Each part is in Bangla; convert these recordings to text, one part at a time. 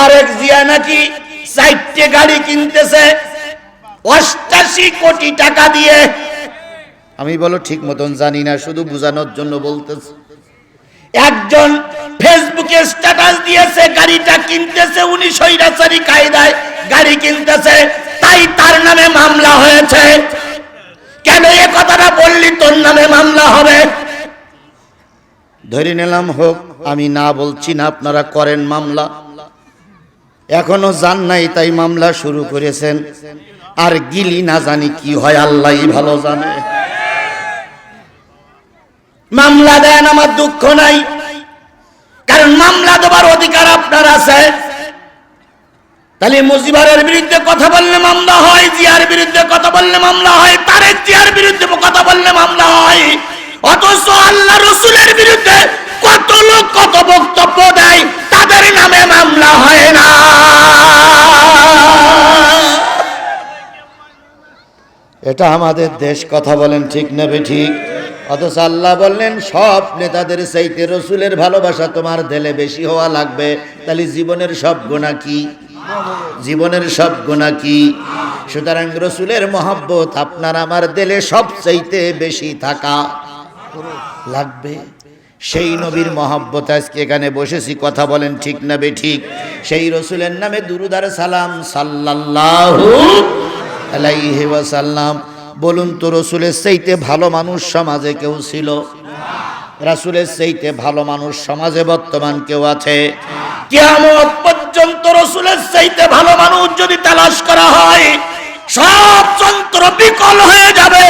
তারেক জিয়া নাকি চারটে গাড়ি কিনতেছে? অষ্টাশি কোটি টাকা দিয়ে। আমি বলো ঠিক মতন জানি না, শুধু বোঝানোর জন্য বলতেছি। একজন ফেসবুকে স্ট্যাটাস দিয়েছে, গাড়িটা কিনতেছে, উনি সৈরাচারি কায়দায় গাড়ি কিনতেছে, তাই তার নামে মামলা হয়েছে। কেন এ কথাটা বললি, তোর নামে মামলা হবে? ধরে নিলাম, হোক, আমি না বলছি না, আপনারা করেন মামলা। এখনও জান নাই তাই মামলা শুরু করেছেন। আর গিলি না জানি কি হয় আল্লাহই ভালো জানে। মামলা দেন, আমার দুঃখ নাই। কারণ মামলা দেবার অধিকার আপনার আছে। তাহলে মুজিবারের বিরুদ্ধে কথা বললে মামলা হয়, জিয়ার বিরুদ্ধে কথা বললে মামলা হয়, তারেক জিয়ার বিরুদ্ধে কথা বললে মামলা হয়। অথচ আল্লাহ রসুলের বিরুদ্ধে কত লোক কত বক্তব্য দেয়। তাদের নামে মামলা হয় না। এটা আমাদের দেশ কথা বলেন ঠিক নেবে ঠিক? অথচ আল্লাহ বললেন, সব নেতাদের চাইতে রসুলের ভালোবাসা তোমার দেলে বেশি হওয়া লাগবে। তাহলে জীবনের সব গোনা কি? জীবনের সব গোনা কি? সুতরাং রসুলের মহাব্বত আপনার আমার দেলে সব চাইতে বেশি থাকা লাগবে। সেই নবীর মহব্বত আজকে এখানে বসেছি, কথা বলেন ঠিক না বে ঠিক? সেই রসুলের নামে দুরুদার সালাম, সাল্লাল্লাহু আলাইহি ওয়াসাল্লাম। বলুন তো, রসুলের চাইতে ভালো মানুষ সমাজে কেউ ছিল? রাসুলের চাইতে ভালো মানুষ সমাজে বর্তমান কেউ আছে? কিয়ামত পর্যন্ত রসুলের চাইতে ভালো মানুষ যদি তালাশ করা হয়, সব যন্ত্র বিকল হয়ে যাবে।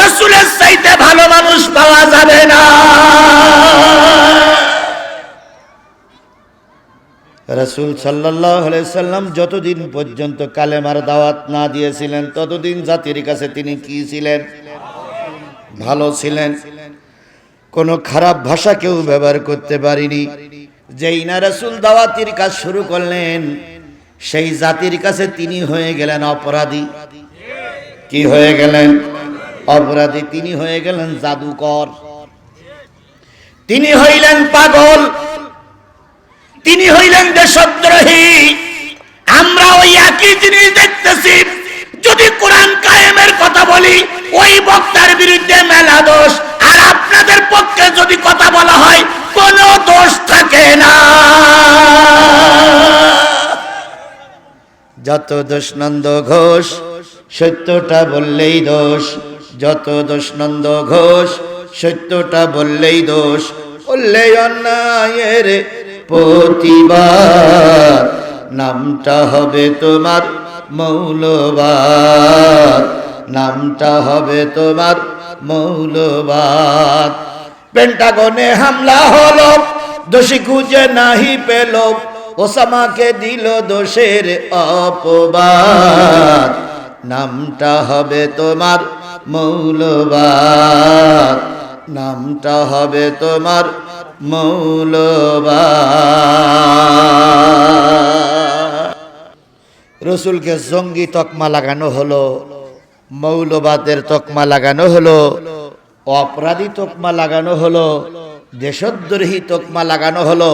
রসুলের চাইতে ভালো মানুষ পাওয়া যাবে না। রসুল সাল্লাহ সাল্লাম যতদিন পর্যন্ত কালেমার দাওয়াত না দিয়েছিলেন, ততদিন জাতির কাছে তিনি কি ছিলেন? ভালো ছিলেন। কোনো খারাপ ভাষা কেউ ব্যবহার করতে পারিনি। যেই না রসুল দাওয়াতির কাজ শুরু করলেন, সেই জাতির কাছে তিনি হয়ে গেলেন অপরাধী। কি হয়ে গেলেন? অপরাধী তিনি হয়ে গেলেন জাদুকর। তিনি হইলেন পাগল। তিনি হইলেন দেশদ্রোহী। আমরা ওই একই জিনিস দেখতেছি। যদি কোরআন কায়েমের কথা বলি, ওই বক্তার বিরুদ্ধে মেলা দোষ। আর আপনাদের পক্ষে যদি কথা বলা হয়, কোনো দোষ থাকে না। যত দোষ নন্দ ঘোষ, সত্যটা বললেই দোষ। যত দোষ নন্দ ঘোষ, সত্যটা বললেই দোষ। বললেই অন্যায়ের প্রতিবাদ নামটা হবে তোমার মৌলবাদ। নামটা হবে তোমার মৌলবাদ। পেন্টাগনে হামলা হলো, দোষী খুঁজে নাহি পেল। ওসামাকে দিল দোষের অপবাদ। নামটা হবে তোমার মৌলবাদ। নামটা হবে তোমার মৌলবাদ। রসুলকে জঙ্গি তকমা লাগানো হলো, মৌলবাদের তকমা লাগানো হলো, অপরাধী তকমা লাগানো হলো, দেশদ্রোহী তকমা লাগানো হলো।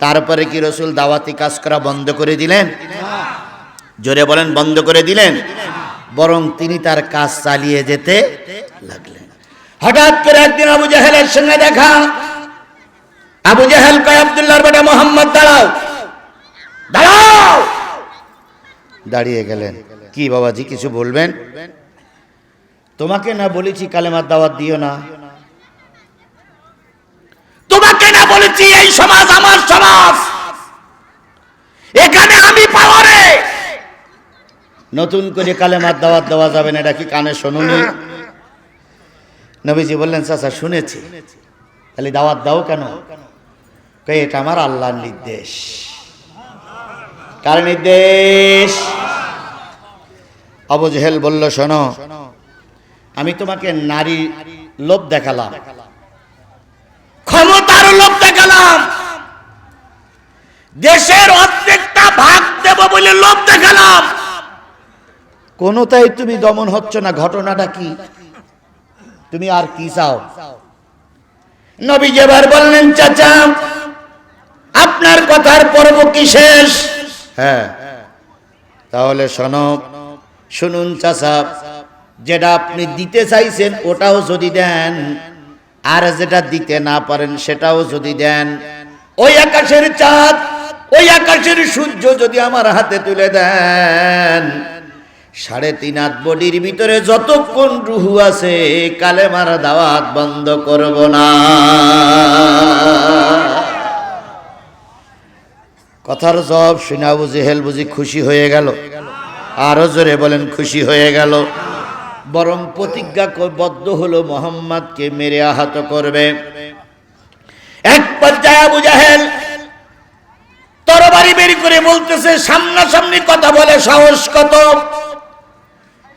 তারপরে কি রসুল দাওয়াতি কাজ করা বন্ধ করে দিলেন? জোরে বলেন, বন্ধ করে দিলেন? বরং তিনি তার কাজ চালিয়ে যেতে লাগলেন। হঠাৎ করে একদিন আবু জাহেলের সঙ্গে দেখা আবু জাহেল কয়, আব্দুল্লাহর বেটা মোহাম্মদ দাঁড়াও দাঁড়াও দাঁড়িয়ে গেলেন। কি বাবাজি, কিছু বলবেন? তোমাকে না বলেছি কালেমার দাওয়াত দিও না। তোমাকে না বলেছি এই সমাজ আমার সমাজ। এখানে আমি পাওয়ারে। নতুন করে কালেমার দাওয়াত দেওয়া যাবে না, এটা কি কানে শুনুনি? নবীজি বললেন, চাচা, শুনেছি। তাহলে দাওয়াত দাও কেন? এটা আমার আল্লাহর নির্দেশ। কার নির্দেশ? আবু জেহেল বলল, শোনো, আমি তোমাকে নারী লোভ দেখালাম। ক্ষমতার লোভ দেখালাম। দেশের অর্ধেকটা ভাগ দেব বলে লোভ দেখালাম। কোনটাই তুমি দমন হচ্ছ না, ঘটনাটা কি? তুমি আর কি চাও? নবী যেবার বললেন, চাচা আপনার কথার পর্ব কি শেষ? হ্যাঁ। তাহলে শোনো, শুনুন চাচা, যেটা আপনি দিতে চাইছেন ওটাও যদি দেন, আর যেটা দিতে না পারেন সেটাও যদি দেন। ওই আকাশের চাঁদ, ওই আকাশের সূর্য যদি আমার হাতে তুলে দেন, সাড়ে তিন হাত বডির ভিতরে যতক্ষণ রুহু আছে কালে মারা দাওয়াত বন্ধ করব না। কথার জবাব শুনা বুঝি হেল বুঝি খুশি হয়ে গেল। আরও জোরে বলেন, খুশি হয়ে গেল। বরং প্রতিজ্ঞা বদ্ধ হলো মোহাম্মদকে মেরে আহত করবে। এক পর্যায়ে আবু জাহেল তরবারি বের করে বলতেছে, সামনাসামনি কথা বলে, সাহস কত?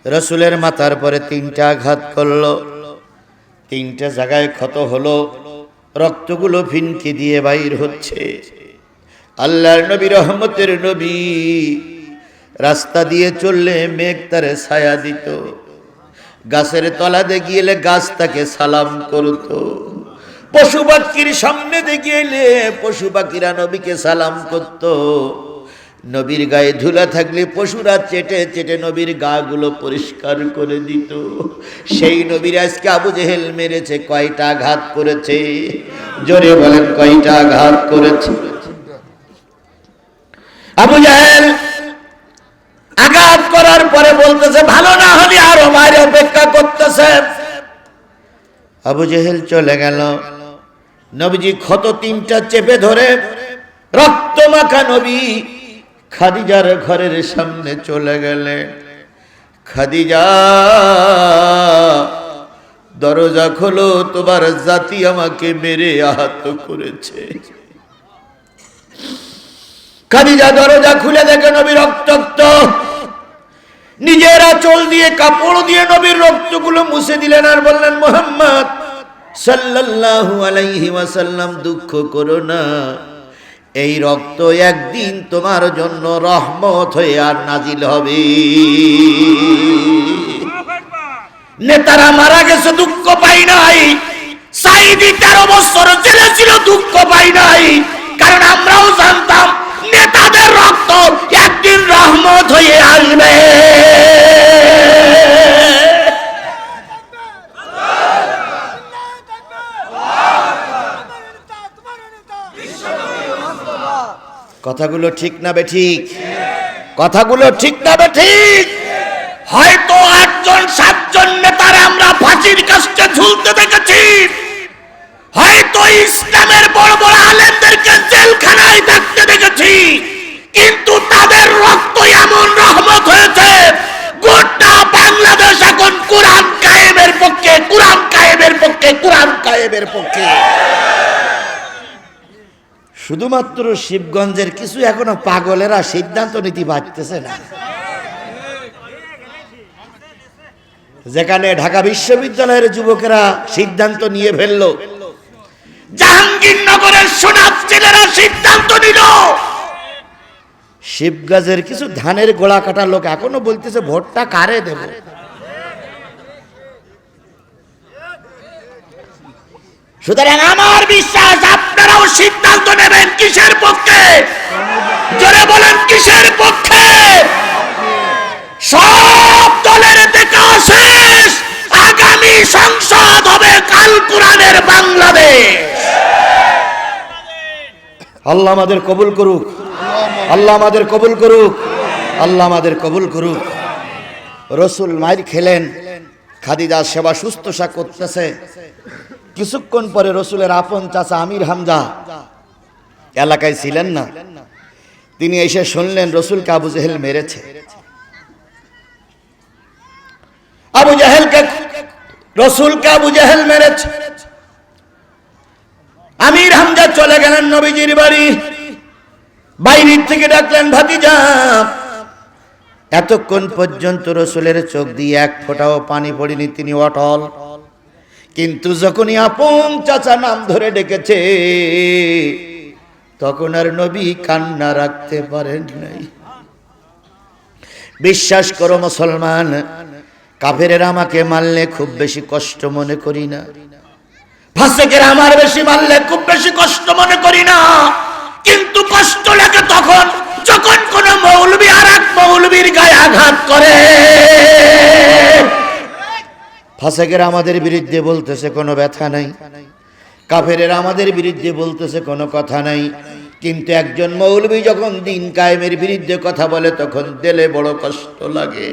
রসুলের মাথার পরে তিনটা আঘাত করল। তিনটা জায়গায় ক্ষত হলো। রক্তগুলো ফিনকি দিয়ে বাইর হচ্ছে। আল্লাহর নবী, রহমতের নবী। রাস্তা দিয়ে চললে মেঘ তারে ছায়া দিত। গাছের তলাতে গিয়েলে গাছ তাকে সালাম করত। পশু পাখির সামনে দিয়ে এলে পশু পাখিরা নবীকে সালাম করত। নবীর গায়ে ধুলা থাকলে পশুরা চেটে চেটে নবীর গাগুলো পরিষ্কার করে দিত। সেই নবীর আজকে আবু জেহেল মেরেছে, কয়টা আঘাত করেছে? জোরে বলেন, কয়টা আঘাত করেছে? আবু জাহেল আঘাত করার পরে বলতেছে, ভালো না হলে আরও বাইরে অপেক্ষা করতেছে। আবু জেহেল চলে গেল। নবীজি ক্ষত তিনটা চেপে ধরে রক্ত মাখা নবী খাদিজার ঘরের সামনে চলে গেলে। খাদিজা, দরজা খোলো, তোমার জাতি আমাকে মেরে আহত করেছে। খাদিজা দরজা খুলে দেখে নবী রক্তাক্ত। নিজের আঁচল দিয়ে, কাপড় দিয়ে নবীর রক্তগুলো মুছে দিলেন আর বললেন, মোহাম্মদ সাল্লাল্লাহু আলাইহি ওয়াসাল্লাম, দুঃখ করো না। এই রক্ত একদিন তোমার জন্য রহমত হয়ে আর নাজিল হবে। নেতারা মারা গেছে, দুঃখ পাই নাই। সাইদি তেরো বছর জেলে ছিল, দুঃখ পাই নাই। কারণ আমরাও জানতাম নেতাদের রক্ত একদিন রহমত হয়ে আসবে। কথাগুলো ঠিক না বে ঠিক? কথাগুলো ঠিক না বে ঠিক? হয়তো আটজন সাতজন নেতার আমরা ফাঁসির কাছে ঝুলতে দেখেছি। হয়তো ইসলামের বড় বড় আলেমদেরকে জেলখানায় থাকতে দেখেছি, কিন্তু তাদের রক্ত এমন রহমত হয়েছে, গোটা বাংলাদেশ এখন কোরআন কায়েমের পক্ষে, কোরআন কায়েমের পক্ষে, কোরআন কায়েমের পক্ষে। শুধুমাত্র শিবগঞ্জের কিছু এখনও পাগলেরা সিদ্ধান্ত নীতি বাঁচতেছে না। যেখানে ঢাকা বিশ্ববিদ্যালয়ের যুবকেরা সিদ্ধান্ত নিয়ে ফেলল জাহাঙ্গীরনগরের সোনার ছেলেরা সিদ্ধান্ত নিল। শিবগাজের কিছু ধানের গোড়া কাটা লোক এখনও বলতেছে, ভোটটা কারে দেব? সুতরাং আমার বিশ্বাস, আপনারাও সিদ্ধান্ত নেবেন কিসের পক্ষে? জোরে বলেন, কিসের পক্ষে? সব দলের দেখা শেষ। আগামী সংসদ হবে কাল কোরআনের বাংলাদেশ। আল্লাহ আমাদের কবুল করুক। আল্লাহ আমাদের কবুল করুক। আল্লাহ আমাদের কবুল করুক। রসুল মাইর খেলেন। খাদিজা সেবা শুশ্রূষা করতেছে। কিছুক্ষণ পরে রসুলের আপন চাচা আমির হামজা এলাকায় ছিলেন না। তিনি এসে শুনলেন রসুলকে আবু জেহেল মেরেছে। আবু জাহেলকে রসুলকে আবু জাহেল মেরেছে। আমির হামজা চলে গেলেন নবীজির বাড়ি। বাইরের থেকে ডাকলেন, ভাতিজা, এতক্ষণ পর্যন্ত রসুলের চোখ দিয়ে এক ফোঁটাও পানি পড়েনি, তিনি অটল। কিন্তু যখনই আপন চাচা নাম ধরে ডেকেছে, তখন আর নবী কান্না রাখতে পারেন নাই। বিশ্বাস করো মুসলমান, কাফেরের আমাকে মারলে খুব বেশি কষ্ট মনে করি না। ফাঁসেকের আমার বেশি মানলে খুব বেশি কষ্ট মনে করি না। কিন্তু কষ্ট লাগে তখন, যখন কোন মৌলবি আর এক মৌলবীর গায়ে আঘাত করে। ফাঁসেকের আমাদের বিরুদ্ধে বলতেছে কোনো ব্যথা নাই। কাফেরের আমাদের বিরুদ্ধে বলতেছে কোনো কথা নাই। কিন্তু একজন মৌলবী যখন দিন কায়েমের বিরুদ্ধে কথা বলে, তখন দিলে বড় কষ্ট লাগে।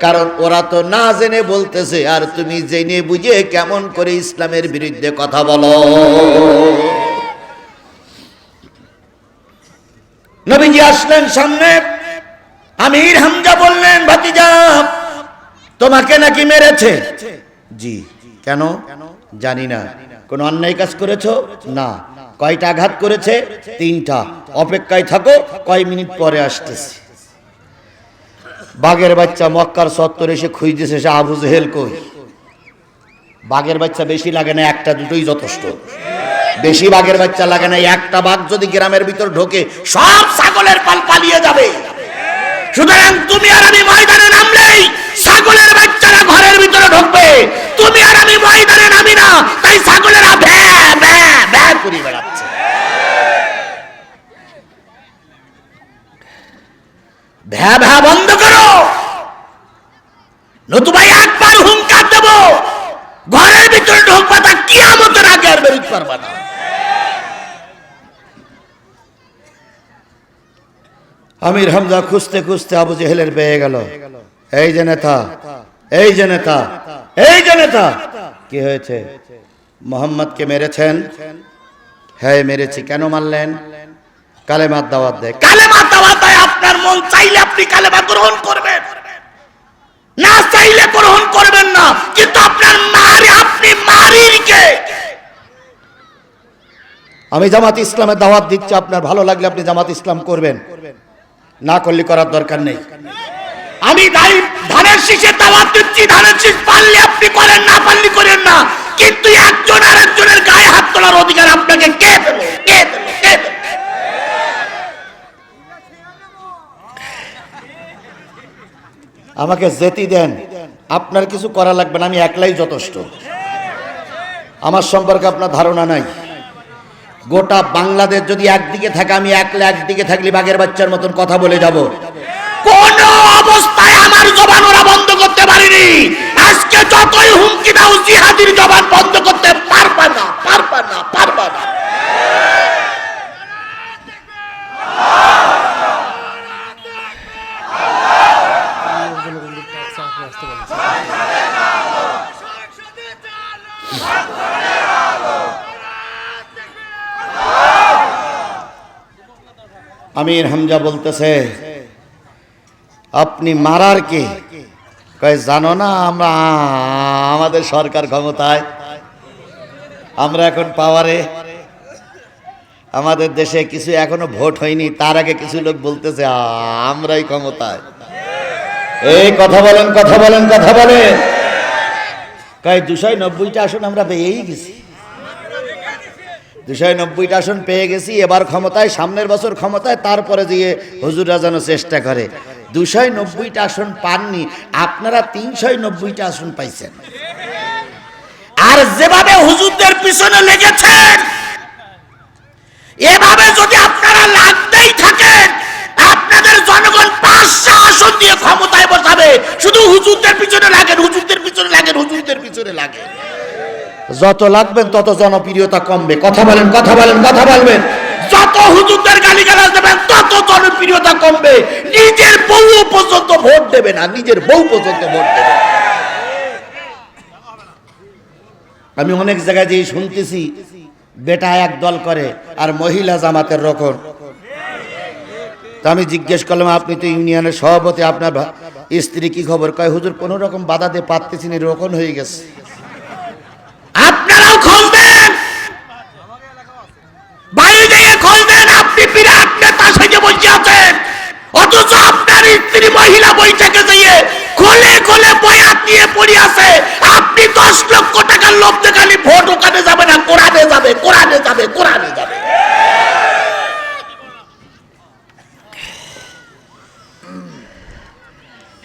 কারণ ওরা তো না জেনে বলতেছে, আর তুমি জেনে বুঝে কেমন করে ইসলামের বিরুদ্ধে কথা বলো। নবীজি আসলেন সামনে, আমির হামজা বললেন, ভাতিজা, তোমাকে নাকি মেরেছে? জি। কেন? জানি না। কোন অন্যায় কাজ করেছ? না। কয়টা আঘাত করেছে? তিনটা। অপেক্ষায় থাকো, কয় মিনিট পরে আসতেছি। বাঘের বাচ্চা মক্কার সত্তর এসে খুঁজতেছে, সে আবু জেহেল কই? বাঘের বাচ্চা বেশি লাগে না, একটা দুটোই যথেষ্ট। বেশি বাঘের বাচ্চা লাগে না, একটা বাঘ যদি গ্রামের ভিতর ঢোকে, সব ছাগলের পাল পালিয়ে যাবে। সুতরাং তুমি আর আমি ময়দানে নামলেই ছাগলের বাচ্চারা ঘরের ভিতরে ঢুকবে। তুমি আর আমি ময়দানে নামি না, তাই ছাগলেরা ভ্যা ভ্যা ভ্যা করে বেড়াচ্ছে। ভ্যা ভ্যা বন্ধ করো। নতুবা একবার হুঙ্কার দেব। ঘরের ভিতরে তা আগে আর বেরোতে না। আমির হামজা খুঁজতে খুঁজতে আবু জেহেলের পেয়ে গেল। এই যে নেতা, এই যে নেতা, এই যে নেতা। কি হয়েছে? মোহাম্মদকে মেরেছেন? হ্যাঁ মেরেছি। কেন মারলেন? কালেমার দাওয়াত দেয়। কালেমার দাওয়াত আপনার মন চাইলে আপনি কালেমা গ্রহণ করবেন। না চাইলে গ্রহণ করবেন না কিন্তু আপনার মারি আপনি মারিরকে আমি জামাত ইসলামের দাওয়াত দিচ্ছি আপনার ভালো লাগলে আপনি জামাত ইসলাম করবেন। না করলে করার দরকার নেই। আমি ধানের শীষে দাওয়াত দিচ্ছি ধানের শীষ পারলে আপনি করেন না পারলে করেন না। কিন্তু একজন আরেকজনের গায়ে হাত তোলার অধিকার আপনাকে কে দেবে? কে দেবে? কে দেবে? আমাকে যেতি দেন। আপনার কিছু করা লাগবে না, আমি একলাই যথেষ্ট। আমার সম্পর্কে আপনার ধারণা নাই। গোটা বাংলাদেশ যদি একদিকে থাকে, আমি একলা একদিকে থাকলে বাঘের বাচ্চার মতন কথা বলে যাব। কোন অবস্থায় আমার জবান ওরা বন্ধ করতে পারিনি। আজকে যতই হুমকি দাও, জিহাদির জবান বন্ধ করতে পারবা না পারবা না পারবা না। আমির হামজা বলতেছে আপনি মারার কে? কয় জানো না আমরা আমাদের সরকার ক্ষমতায়। আমরা এখন পাওয়ারে আমাদের দেশে কিছু এখনও ভোট হয়নি তার আগে কিছু লোক বলতেছে "আ, আমরাই ক্ষমতায়। এই কথা বলেন কথা বলেন কথা বলেন। কয় দুশো নব্বইটা আসন আমরা পেয়েই গেছি। দুশো নব্বইটা আসন পেয়ে গেছি, এবার ক্ষমতায়, সামনের বছর ক্ষমতায়, তারপরে দিয়ে হুজুরা যেন চেষ্টা করে। দুশো নব্বইটা আসন পাননি, আপনারা তিনশো নব্বইটা আসন পাইছেন। আর যেভাবে হুজুরদের পিছনে লেগেছেন, এভাবে যদি আপনারা লাগতেই থাকেন, আপনাদের জনগণ পাঁচশো আসন দিয়ে ক্ষমতায় বসাবে। শুধু হুজুরদের পিছনে লাগেন, হুজুরদের পিছনে লাগেন, হুজুরদের পিছনে লাগেন। যত লাগবেন, তত জনপ্রিয়তা কমবে। কথা বলেন কথা বলেন, কথা বলবেন। যত হুজুরদের গালি গালাজ দেবেন, তত জনপ্রিয়তা কমবে। নিজের বউ পর্যন্ত ভোট দেবে না, নিজের বউ পর্যন্ত ভোট দেবে। আমি অনেক জায়গায় যেই শুনতেছি, বেটা এক দল করে, আর মহিলা জামাতের রকম। তা আমি জিজ্ঞেস করলাম, আপনি তো ইউনিয়নের সভাপতি, আপনার স্ত্রী কি খবর? কয়, হুজুর, কোনো রকম বাধা দিয়ে পারতেছি না রকম হয়ে গেছে। আপনারাও বাড়ি দিয়ে খোঁজ দেন আপনি বিরাট নেতা সেজে বসে আছেন। অথচ আপনার স্ত্রী মহিলা বৈঠকে যেয়ে খোলে খোলে বয়াত নিয়ে পড়ে আছে। আপনি দশ লক্ষ টাকার লোভ দেখালি ভোট ওখানে যাবে না, কোরআনে যাবে কোরআনে যাবে কোরআনে যাবে।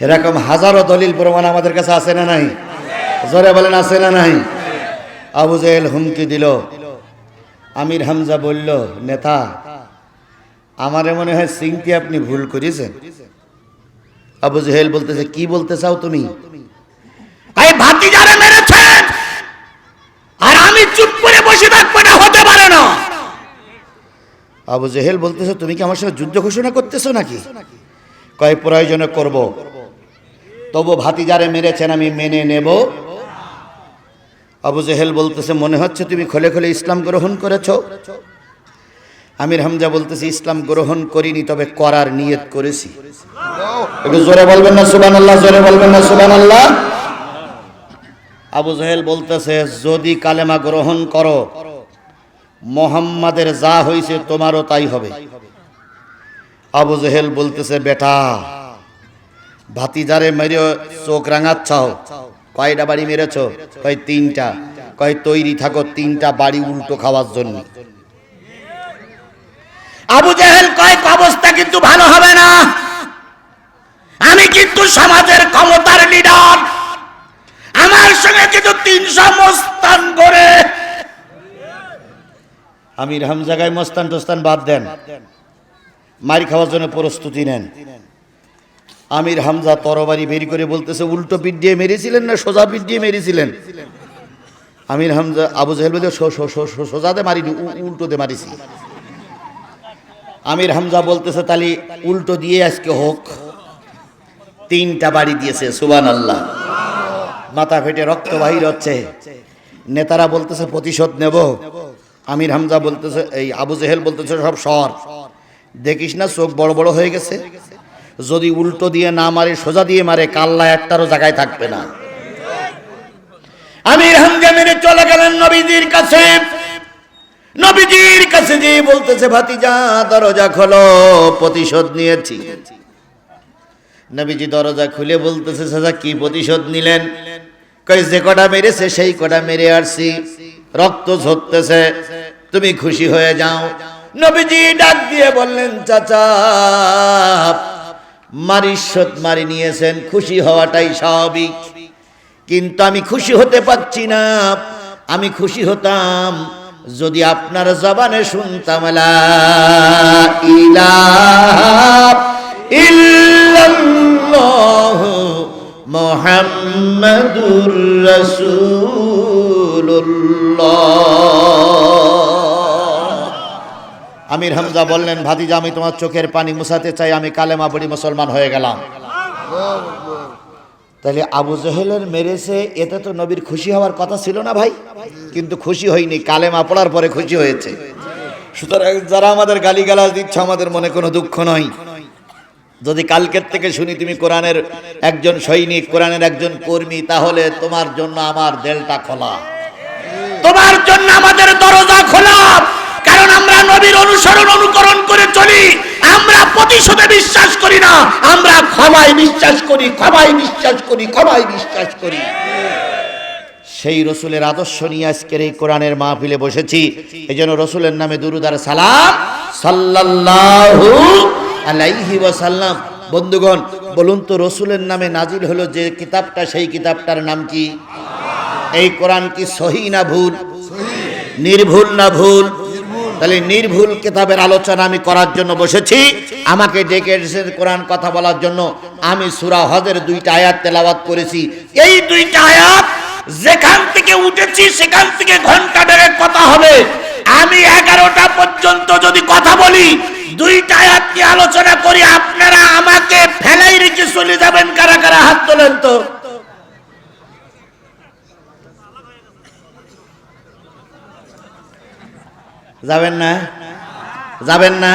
এরকম হাজারো দলিল প্রমাণ আমাদের কাছে আছে না নাই? জোরে বলেন, আছে না নাই? আবু জেহেল হুমকি দিল। আমির হামজা বলল, নেতা, আমারে মনে হয় সিংটি আপনি ভুল করেছেন। আবু জেহেল বলতেছে, কি বলতে চাও তুমি? ভাতিজারে মেরেছেন আর আমি চুপ করে বসে থাকব না, হতে পারে না। আবু জেহেল বলতেছে, তুমি কি আমার সঙ্গে যুদ্ধ ঘোষণা করতেছো নাকি? কয়, প্রয়োজনে করব। তবু ভাতিজারে মেরেছেন, আমি মেনে নেব। আবু জেহেল বলতেছে, মনে হচ্ছে তুমি খোলে খোলে ইসলাম গ্রহণ করেছ? আমির হামজা বলতেছে, ইসলাম গ্রহণ করিনি, তবে করার নিয়ত করেছি। আবু জহেল বলতেছে, যদি কালেমা গ্রহণ করো, মোহাম্মদের যা হয়েছে তোমারও তাই হবে। আবু জহেল বলতেছে, বেটা, ভাতিজারে মেরে চোখ রাঙাচ্ছাও। কয়টা বাড়ি মেরেছ? কয় তিনটা। কয় তৈরি থাকো, তিনটা বাড়ি উল্টো খাওয়ার জন্য। আবু জাহেল কয়েক অবস্থা কিন্তু ভালো হবে না। আমি কিন্তু সমাজের ক্ষমতার লিডার আমার সঙ্গে কিন্তু তিনশো মস্তান করে আমির হামজাগায় মস্তান টোস্তান বাদ দেন। মারি খাওয়ার জন্য প্রস্তুতি নেন। আমির হামজা তরবারি বের করে বলতেছে, উল্টো পিঠ দিয়ে মেরেছিলেন না সোজা পিঠ দিয়ে মেরেছিলেন? আমির হামজা, আবু জাহেল বলতে "সো- সো- সো- সো- সোজাতে মারিনি উল্টোতে মারিছি। আমির হামজা বলতেছে তালি উল্টো দিয়ে আজকে হোক। তিনটা বাড়ি দিয়েছে সুবান আল্লাহ মাথা ফেটে রক্ত বাহির হচ্ছে। নেতারা বলতেছে, প্রতিশোধ নেব। আমির হামজা বলতেছে, এই আবু জেহেল বলতেছে, সব সর। দেখিস না, চোখ বড় বড় হয়ে গেছে। যদি উল্টো দিয়ে না মারে, সোজা দিয়ে মারে, কাল্লা একটারও জায়গায় থাকবে না। আমির হামজা মেরে চলে গেলেন নবীজির কাছে। নবীজির কাছে যে বলতেছে, ভাতিজা, দরজা খোলো, প্রতিশোধ নিয়েছি। নবীজি দরজা খুলে বলতেছে, সাজা, কি প্রতিশোধ নিলেন? কই, যে কটা মেরেছে, সেই কটা মেরে আসছি রক্ত ঝরতেছে, তুমি খুশি হয়ে যাও। নবীজি ডাক দিয়ে বললেন, চাচা মারিশত মারি নিয়েছেন, খুশি হওয়াটাই স্বাভাবিক। কিন্তু আমি খুশি হতে পারছি না। আমি খুশি হতাম যদি আপনার জবানে শুনতাম মুহাম্মাদুর রাসূলুল্লাহ। আমির হামজা বললেন, ভাতিজা, আমি তোমার চোখের পানি মুছাতে চাই, আমি কালেমা পড়ি, মুসলমান হয়ে গেলাম। তাহলে আবু জহেলের মেরেছে, এতে তো নবীর খুশি হওয়ার কথা ছিল না ভাই। কিন্তু খুশি হয়নি, কালেমা পড়ার পরে খুশি হয়েছে। সুতরাং যারা আমাদের গালিগালাজ দিচ্ছে, আমাদের মনে কোনো দুঃখ নয়। যদি কালকের থেকে শুনি তুমি কোরআনের একজন সৈনিক, কোরআনের একজন কর্মী, তাহলে তোমার জন্য আমার দেলটা খোলা। তোমার জন্য আমাদের দরজা খোলা। আমরা নবীর অনুসরণ অনুকরণ করে চলি, আমরা প্রতিশোধে বিশ্বাস করি না, আমরা ক্ষমায় বিশ্বাস করি, ক্ষমায় বিশ্বাস করি, ক্ষমায় বিশ্বাস করি। সেই রসুলের আদর্শ নিয়ে আজকের এই কোরআনের মাহফিলে বসেছি। এই জন্য রসুলের নামে দুরুদার সালাম। সাল্লাল্লাহু আলাইহি ওয়াসাল্লাম। বন্ধুগণ, বলুন তো রসুলের নামে নাজিল হলো যে কিতাবটা, সেই কিতাবটার নাম কি? এই কোরআন কি সহি না ভুল? নির্ভুল না ভুল? তাহলে নির্ভুল কিতাবের আলোচনা আমি করার জন্য বসেছি। আমাকে ডেকে কোরআন কথা বলার জন্য। আমি সূরা হজের দুইটা আয়াত তেলাওয়াত করেছি। এই দুইটা আয়াত যেখান থেকে উঠেছি, সেখান থেকে ঘণ্টা দেড়েক কথা হবে। আমি এগারোটা পর্যন্ত যদি কথা বলি, দুইটা আয়াত আলোচনা করি, আপনারা আমাকে ফেলাই রেখে চলে যাবেন। কারা কারা হাত তোলেন তো? যাবেন না? যাবেন না?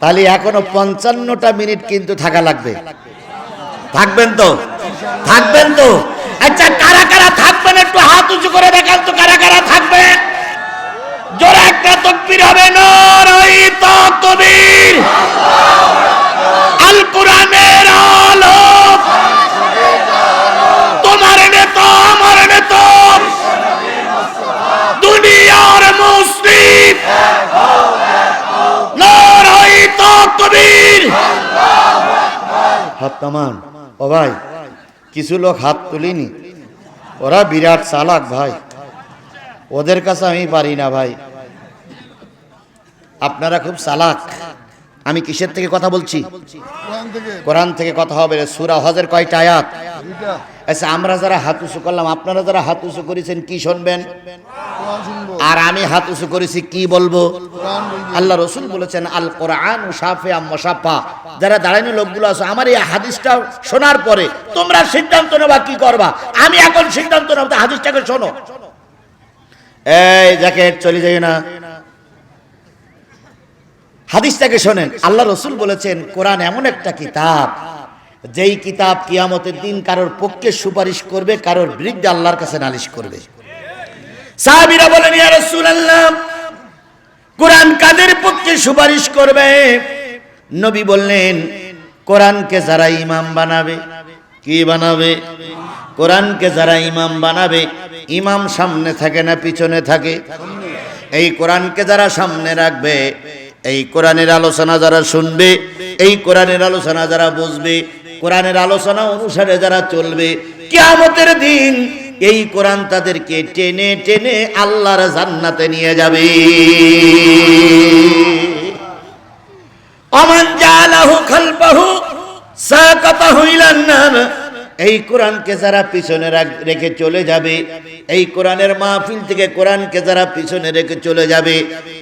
তাহলে এখনও পঞ্চান্নটা মিনিট কিন্তু থাকা লাগবে। থাকবেন তো? থাকবেন তো? আচ্ছা কারা কারা থাকবেন একটু হাত উঁচু করে দেখান তো, কারা কারা থাকবেন? জোরে একটা তকবীর হবে নরইত কবির আল কোরআনের আলো তোমার নেতা আমার নেতা দুনিয়ার মুসলিম নরইত কবির হাত তামান। ও ভাই কিছু লোক হাত তুলিনি। ওরা বিরাট চালাক ভাই। ওদের কাছে আমি পারি না ভাই। আপনারা খুব চালাক। আমি কিসের থেকে কথা বলছি? কোরআন থেকে। কথা হবে সুরা হজের কয়টা আয়াত? আচ্ছা আমরা যারা হাত উঁচু করলাম আপনারা যারা হাত উঁচু করেছেন কি শুনবেন? আর আমি হাত উঁচু করেছি কি বলব? আল্লাহ রসুল বলেছেন আল কোরআন মুসাফে মুসাফা যারা দাঁড়ানো লোকগুলো আছে আমার এই হাদিসটা শোনার পরে তোমরা সিদ্ধান্ত নেবা কি করবা? আমি এখন সিদ্ধান্ত নেব হাদিসটাকে শোনো। এই জ্যাকেট চলে যাই না। হাদিসটাকে শোনেন। আল্লাহ রসুল বলেছেন কোরআন এমন একটা কিতাব যেই কিতাব কিয়ামতের দিন কারোর পক্ষে সুপারিশ করবে, কারোর বিরুদ্ধে আল্লাহর কাছে নালিশ করবে। সাহাবীরা বলেন, ইয়া রাসূলুল্লাহ, কোরআন কাদের পক্ষে সুপারিশ করবে? নবী বললেন, কোরআনকে যারা ইমাম বানাবে। কি বানাবে? কোরআনকে যারা ইমাম বানাবে, ইমাম সামনে থাকে না পিছনে থাকে? এই কোরআনকে যারা সামনে রাখবে, এই কোরআনের আলোচনা যারা শুনবে, এই কোরআনের আলোচনা যারা বুঝবে কোরআনের আলোচনা অনুসারে যারা চলবে, কিয়ামতের দিন এই কোরআন তাদেরকে টেনে টেনে আল্লাহর জান্নাতে নিয়ে যাবে। অমান জালাহু খালপাহু সাকাতাহু ইলান নার এই কোরআনকে যারা পিছনে রেখে চলে যাবে, এই কোরআনের মাহফিল থেকে কোরআনকে যারা পিছনে রেখে চলে যাবে,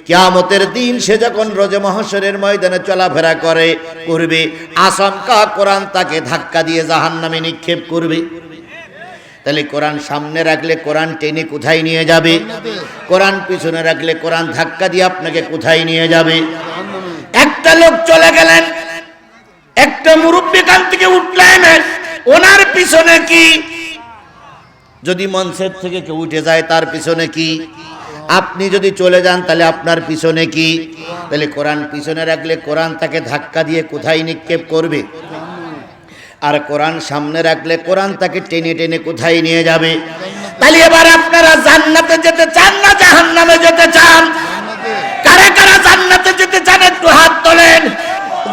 কিয়ামতের দিন সে যখন রোজে মহাশরের ময়দানে চলাফেরা করে, করবে, আশঙ্কা কোরআন তাকে ধাক্কা দিয়ে জাহান্নামে নিক্ষেপ করবে। তাহলে কোরআন সামনে রাখলে কোরআন টেনে কোথায় নিয়ে যাবে? কোরআন পিছনে রাখলে কোরআন ধাক্কা দিয়ে আপনাকে কোথায় নিয়ে যাবে? একটা লোক চলে গেলেন, একটা মুরব্বী কান থেকে উঠলেন। ওনার পিছনে কি? যদি মঞ্চের থেকে কেউ উঠে যায়, তার পিছনে কি? আপনি যদি চলে যান, তাহলে আপনার পিছনে কি? তাহলে কোরআন পিছনে রাখলে কোরআন তাকে ধাক্কা দিয়ে কোথায় নিক্ষেপ করবে? আর কোরআন সামনে রাখলে কোরআন তাকে টেনে টেনে কোথায় নিয়ে যাবে? তাহলে এবার আপনারা জান্নাতে যেতে চান না জাহান্নামে যেতে চান? কারা কারা জান্নাতে যেতে চান, একটু হাত তোলেন।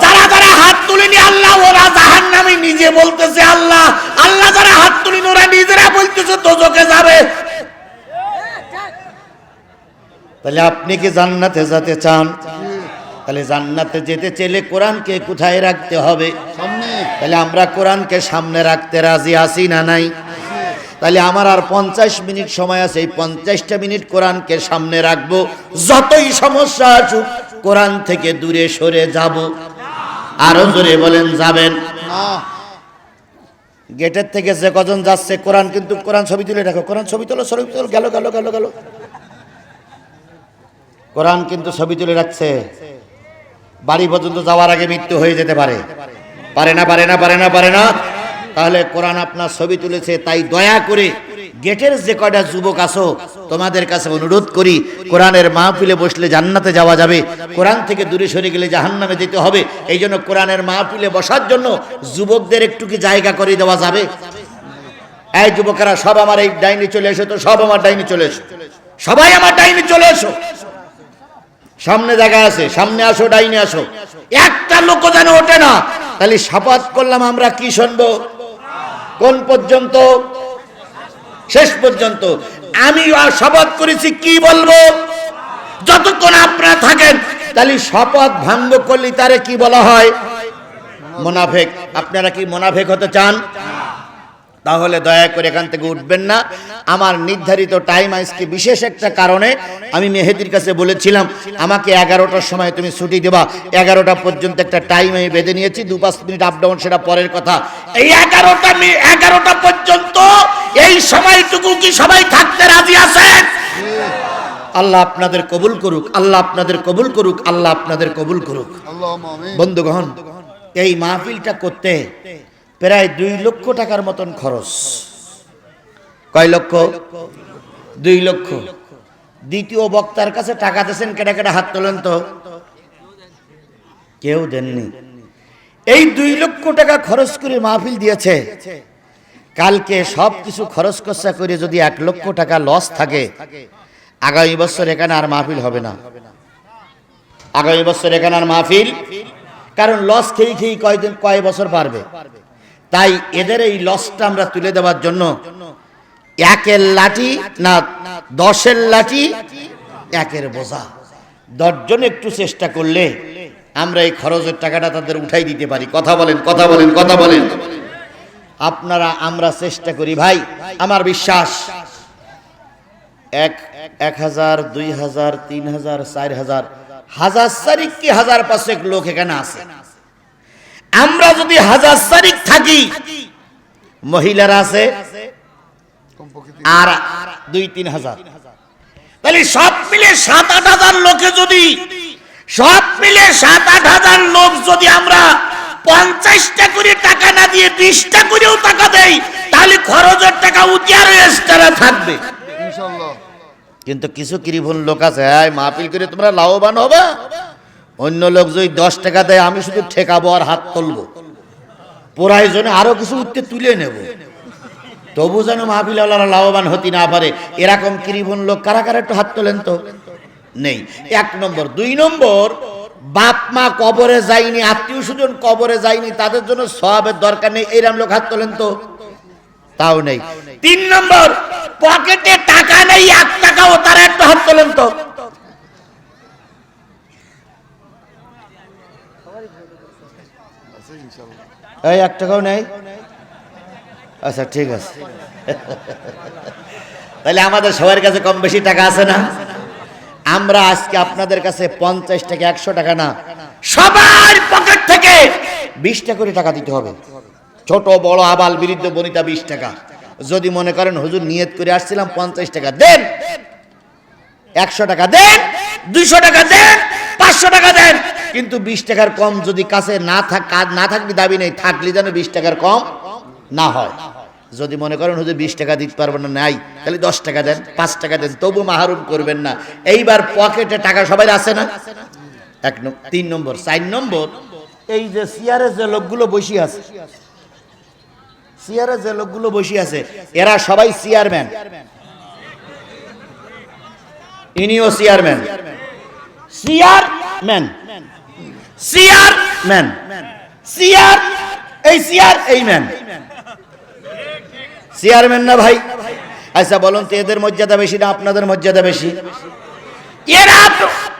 যারা যারা তুলেনি আল্লাহ ওরা জাহান্নামে নিজে বলতেছে আল্লাহ আল্লাহ যারা হাত তুলেনি ওরা নিজেরা বলতেছে দোজকে যাবে। তাহলে আপনি কি জান্নাতে যেতে চান? তাহলে জান্নাতে যেতে চাইলে কোরআনকে কোথায় রাখতে হবে? সামনে। তাহলে আমরা কোরআনকে সামনে রাখতে রাজি আছি না নাই? তাহলে আমার আর পঞ্চাশ মিনিট সময় আছে এই পঞ্চাশটা মিনিট কোরআনকে সামনে রাখব। যতই সমস্যা আসুক কোরআন থেকে দূরে সরে যাব। আরও জোরে বলেন, যাবেন। গেটের থেকে যে কজন যাচ্ছে, কোরআন কিন্তু, কোরআন ছবি তুলে রাখো। কোরআন ছবি তোলো ছবি তোলো, গেল গেল গেল গেল। কোরআন কিন্তু ছবি তুলে রাখছে। বাড়ি পর্যন্ত যাওয়ার আগে মৃত্যু হয়ে যেতে পারে। পারে না পারে না পারে না পারে না। তাহলে কোরআন আপনার ছবি তুলেছে, তাই দয়া করে গেটের যে কয়টা যুবক আসো তোমাদের কাছে অনুরোধ করি, কোরআনের মাহফিলে বসলে জান্নাতে যাওয়া যাবে। কোরআন থেকে দূরে সরে গেলে জাহান্নামে যেতে হবে। এই জন্য কোরআনের মাহফিলে বসার জন্য যুবকদের একটু কি জায়গা করে দেওয়া যাবে? এই যুবকেরা, সব আমার এই ডাইনে চলে এসো তো, সব আমার ডাইনে চলে এসো। সবাই আমার ডাইনে চলে এসো। সামনে জায়গা আছে, সামনে আসো, ডাইনে আসো। একটা লোক যেন ওঠে না। তাহলে সাপাত করলাম আমরা, কি শুনব? কোন পর্যন্ত? শেষ পর্যন্ত আমি শপথ করেছি, কি বলব? যতক্ষণ আপনারা থাকেন, তাহলে শপথ ভঙ্গ করলে তারে কি বলা হয়? মোনাফেক। আপনারা কি মোনাফেক হতে চান? তাহলে দয়া করে এখান থেকে উঠবেন না। আমার নির্ধারিত টাইম আজকে বিশেষ একটা কারণে আমি মেহেদির কাছে বলেছিলাম আমাকে এগারোটার সময় তুমি ছুটি দেবা। এগারোটা পর্যন্ত একটা টাইম আমি বেঁধে নিয়েছি। দু পাঁচ মিনিট আপ ডাউন সেটা পরের কথা। এই এগারোটা এগারোটা পর্যন্ত এই সময়টুকু কি সবাই থাকতে রাজি আছেন? আল্লাহ আপনাদের কবুল করুক আল্লাহ আপনাদের কবুল করুক আল্লাহ আপনাদের কবুল করুক। বন্ধুগণ এই মাহফিলটা করতে প্রায় দুই লক্ষ টাকার মতন খরচ। কয় লক্ষ? দুই লক্ষ। দ্বিতীয় বক্তার কাছে টাকা দিয়েছেন কেটে কেটে হাত তোলেন তো। কেউ দেননি। এই দুই লক্ষ টাকা খরচ করে মাহফিল দিয়েছে। কালকে সব কিছু খরচ খরচা করে যদি এক লক্ষ টাকা লস থাকে আগামী বছর এখানে আর মাহফিল হবে না। আগামী বছর এখানে আর মাহফিল। কারণ লস খেয়ে খেয়ে কয়দিন কয় বছর পারবে? তাই এদের এই লসটা আমরা তুলে দেওয়ার জন্য একের লাঠি না দশের লাঠি একের বোঝা। দশজন একটু চেষ্টা করলে আমরা এই খরচের টাকাটা তাদের উঠাই দিতে পারি। কথা বলেন কথা বলেন কথা বলেন। আপনারা, আমরা চেষ্টা করি ভাই, আমার বিশ্বাস। এক এক হাজার, দুই হাজার, তিন হাজার, চার হাজার হাজার চারিক কি হাজার পাঁচেক লোক এখানে আছে। আমরা যদি হাজার চারিক থাকি মহিলারা আছে আর দুই তিন হাজার। তাহলে সব মিলে সাত আট হাজার লোকে যদি সব মিলে সাত আট হাজার লোক যদি আমরা পঞ্চাশটা করে টাকা না দিয়ে বিশটা করেও টাকা দেই তাহলে খরচের টাকা উতিয়ার এক্সট্রা থাকবে। কিন্তু কিছু কৃপণ লোক আছে মাহফিল করে তোমরা লাভবান হবে। অন্য লোক যদি দশ টাকা দেয়, আমি শুধু ঠেকাবো আর হাত তুলবো। প্রয়োজনে আরও কিছু উঠতে তুলে নেব। তবু যেন মাহফিল আল্লাহরা লাভবান হতে না পারে। এরকম কৃপণ লোক কারা কারা একটু হাত তোলেন তো? নেই। এক নম্বর। দুই নম্বর, বাপ মা কবরে যায়নি, আত্মীয় স্বজন কবরে যায়নি, তাদের জন্য সবের দরকার নেই। এইরকম লোক হাত তোলেন তো? তাও নেই। তিন নম্বর, পকেটে টাকা নেই, এক টাকাও তারা একটা হাত তোলেন তো আছে ইনশাল্লাহ এই, এক টাকাও নেই? আচ্ছা ঠিক আছে। তাহলে আমাদের সবার কাছে কম বেশি টাকা আছে না? আমরা আজকে আপনাদের কাছে পঞ্চাশ টাকা একশো টাকা না, সবার পকেট থেকে বিশটা করে টাকা দিতে হবে। ছোট, বড়, আবাল বিরুদ্ধ বনিতা বিশ টাকা। যদি মনে করেন, হুজুর, নিয়ত করে আসছিলাম পঞ্চাশ টাকা, দেন। একশো টাকা দেন, দুইশো টাকা দেন, পাঁচশো টাকা দেন কিন্তু বিশ টাকার কম যদি কাছে না থাক না থাকলে দাবি নেই, থাকলে যেন বিশ টাকার কম না হয়। যদি মনে করেন হুজুর বিশ টাকা দিতে পারবেন না, নাই, তাহলে দশ টাকা দেন, পাঁচ টাকা দেন, তবু মাহরুম করবেন না। এইবার পকেটে টাকা সবাই আছে না? এক তিন নম্বর, চার নম্বর, এই যে চেয়ারে যে লোকগুলো বসি আছে চেয়ারে যে লোকগুলো বসি আছে, এরা সবাই চেয়ারম্যান। ইনিও চেয়ারম্যান। চেয়ারম্যান। সিয়ার ম্যান। চেয়ার এই চেয়ার এই ম্যান। চেয়ারম্যান না ভাই? আচ্ছা বলুন তো এদের মর্যাদা বেশি না আপনাদের মর্যাদা বেশি? এরা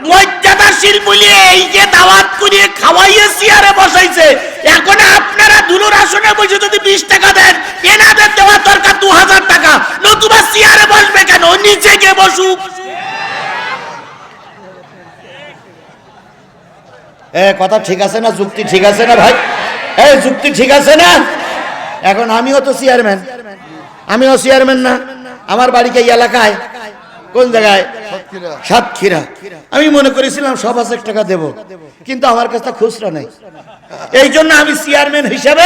মর্যাদাশীল বলে এই যে দাওয়াত করিয়ে খাওয়াইয়ে চেয়ারে বসাইছে। এখন আপনারা দুলোর আসনে বসে যদি বিশ টাকা দেন এনাদের দেওয়ার দরকার দু হাজার টাকা। নতুবা চেয়ারে বসবে কেন? নিচে গিয়ে বসুক। এ কথা ঠিক আছে না? যুক্তি ঠিক আছে না ভাই? এই যুক্তি ঠিক আছে না? এখন আমিও তো চেয়ারম্যান আমিও চেয়ারম্যান না। আমার বাড়িকে এই এলাকায়? কোন জায়গায়? সাতক্ষীরা। আমি মনে করেছিলাম সব হাজার টাকা দেব। কিন্তু আমার কাছে খুচরা নেই। এই জন্য আমি চেয়ারম্যান হিসেবে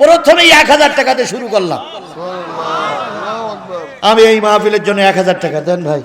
প্রথমেই এক হাজার টাকাতে শুরু করলাম। আমি এই মাহফিলের জন্য এক হাজার টাকা দেন ভাই।